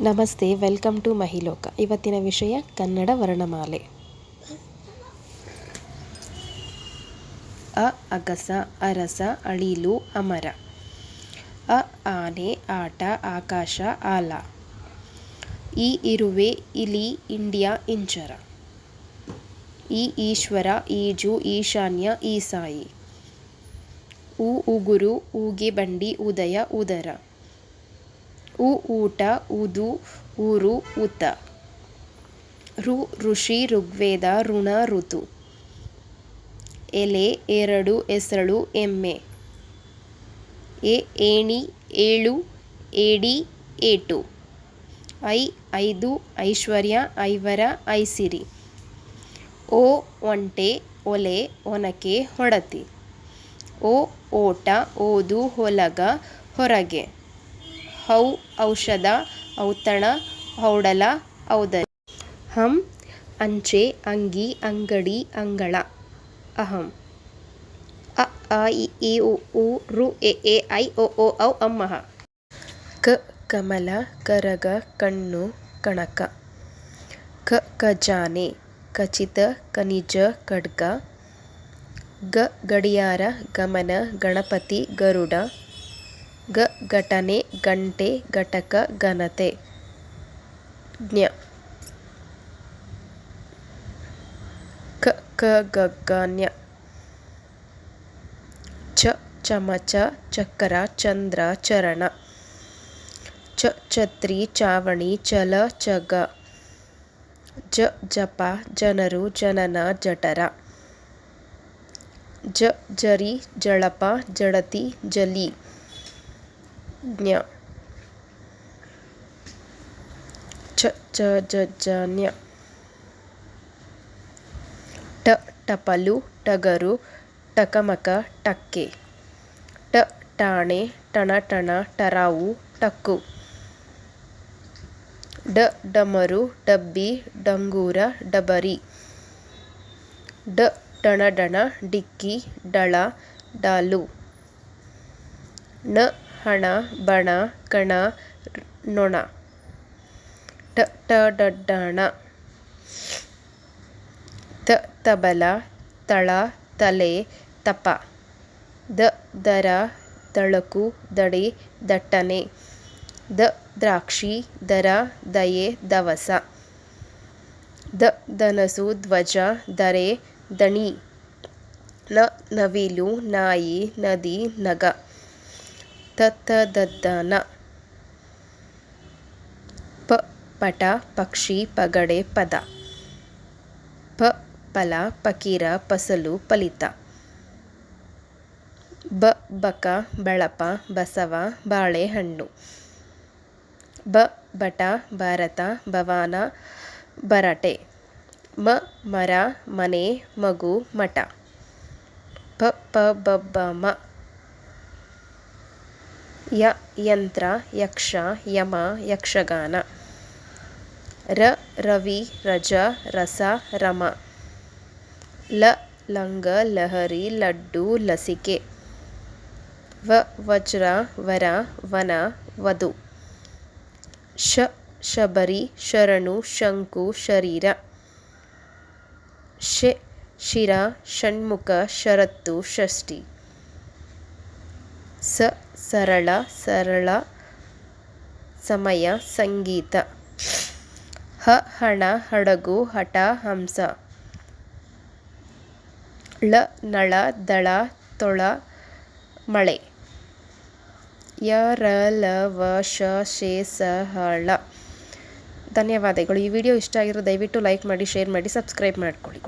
ನಮಸ್ತೆ, welcome to ಮಹಿಲೋಕ. ಇವತ್ತಿನ ವಿಷಯ, ಕನ್ನಡ ವರ್ಣಮಾಲೆ. ಅ, ಅಗಸ, ಅರಸ, ಅಳಿಲು, ಅಮರ. ಅ, ಆನೆ, ಆಟ, ಆಕಾಶ, ಆಲ. ಈ ಇರುವೆ, ಇಲಿ, ಇಂಡಿಯಾ, ಇಂಚರ. ಈ ಈಶ್ವರ, ಈಜು, ಈಶಾನ್ಯ, ಈಸಾಯಿ. ಉ, ಉಗುರು, ಊಗೆ ಬಂಡಿ, ಉದಯ, ಉದರ. ಉ ಊಟ ಉದು ಊರು ಉತ. ಋ ಋಷಿ, ಋಗ್ವೇದ, ಋಣ, ಋತು. ಎಲೆ, ಎರಡು ಎಸಳು ಎಮ್ಮೆ. ಎ, ಏಣಿ, ಏಳು, ಏಡಿ, ಏಟು. ಐ, ಐದು, ಐಶ್ವರ್ಯ, ಐವರ, ಐಸಿರಿ. ಓ, ಒಂಟೆ, ಒಲೆ, ಒನಕೆ, ಹೊಡತಿ. ಓ, ಓಟ, ಓದು, ಹೊಲಗ, ಹೊರಗೆ. ಹೌ ಔಷಧ, ಔತಣ, ಔಡಲ, ಔದರಿ. ಹಂ, ಅಂಚೆ, ಅಂಗಿ, ಅಂಗಡಿ, ಅಂಗಳ. ಅಹಂ. ಅ, ಆ, ಇ ಈ ಉ ಉ, ರು, ಎ ಎ, ಐ ಒ ಓ, ಔ, ಅಮ್ಮಹ. ಕ, ಕಮಲ, ಕರಗ, ಕಣ್ಣು, ಕಣಕ. ಕ, ಖಜಾನೆ, ಖಚಿತ, ಖನಿಜ, ಖಡ್ಗ. ಗ, ಗಡಿಯಾರ, ಗಮನ, ಗಣಪತಿ, ಗರುಡ. ಗ ಘಟನೆ ಗಂಟೆ ಘಟಕ, ಘನತೆ. ಜ್ಞ. ಕ ಕ ಗಗ್ಗನ್ಯ ಚ, ಚಮಚ, ಚಕ್ರ, ಚಂದ್ರ, ಚರಣ. ಚ, ಛತ್ರಿ, ಚಾವಣಿ ಚಲ ಚಗ ಜ, ಜಪ, ಜನರು, ಜನನ, ಜಠರ. ಜ, ಜರಿ, ಜಳಪ, ಜಡತಿ, ಜಲಿ. ಜ್ಞ ಚ ಚ ಜ ಜ ನ್ಯ ಟ ಟಪಲು ಟಗರು ಟಕಮಕ ಟಕ್ಕೆ ಟ ಟಾಣೆ ಟಣಟಣ ಟರಾವು ಟಕ್ಕು ಡ ಡಮರು ಡಬ್ಬಿ ಡಂಗೂರ ಡಬರಿ ಡ ಡಣಡಣ ಡಿಕ್ಕಿ ಡಳ ಡಾಲು ಣ ಹಣ, ಬಣ, ಕಣ, ನೊಣ. ಟ ಟ ಡಡ್ಡಣ ತ, ತಬಲ, ತಳ, ತಲೆ, ತಪ. ದ, ದರ ದಳಕು ದಡೆ, ದಟ್ಟನೆ. ದ, ದ್ರಾಕ್ಷಿ, ದರ, ದಯೆ, ದವಸ. ದ ದನಸು ಧ್ವಜ, ದರೆ, ದಣಿ. ನ, ನವಿಲು, ನಾಯಿ, ನದಿ, ನಗ. ತತ್ತದದ್ದನ. ಪ, ಪಟ, ಪಕ್ಷಿ, ಪಗಡೆ, ಪದ. ಪ ಪಲ ಪಕೀರ ಫಸಲು, ಫಲಿತ. ಬ, ಬಕ, ಬಳಪ, ಬಸವ ಬಾಳೆಹಣ್ಣು ಬ, ಬಟ, ಭಾರತ, ಭವಾನ ಬರಟೆ ಮ, ಮರ, ಮನೆ, ಮಗು, ಮಠ. ಪ ಪ ಬ, ಮ. ಯ, ಯಂತ್ರ, ಯಕ್ಷ, ಯಮ, ಯಕ್ಷಗಾನ. ರ, ರವಿ, ರಜ, ರಸ, ರಮ. ಲ, ಲಂಗ, ಲಹರಿ, ಲಡ್ಡು, ಲಸಿಕೆ. ವ, ವಜ್ರ, ವರ, ವನ, ವಧು. ಶ, ಶಬರಿ, ಶರಣು, ಶಂಕು, ಶರೀರ. ಶೆ, ಶಿರ, ಷಣ್ಮುಖ ಷರತ್ತು ಷಷ್ಠಿ. ಸ, ಸರಳ ಸರಳ, ಸಮಯ, ಸಂಗೀತ. ಹ, ಹಣ, ಹಡಗು, ಹಠ, ಹಂಸ. ಳ, ನಳ, ದಳ, ತೊಳ, ಮಳೆ. ಯ, ರ, ಲ, ವ, ಶ, ಶೇ, ಸ ಹಳ ಧನ್ಯವಾದಗಳು. ಈ ವಿಡಿಯೋ ಇಷ್ಟ ಆಗಿರೋ ದಯವಿಟ್ಟು ಲೈಕ್ ಮಾಡಿ, ಶೇರ್ ಮಾಡಿ, ಸಬ್ಸ್ಕ್ರೈಬ್ ಮಾಡ್ಕೊಳ್ಳಿ.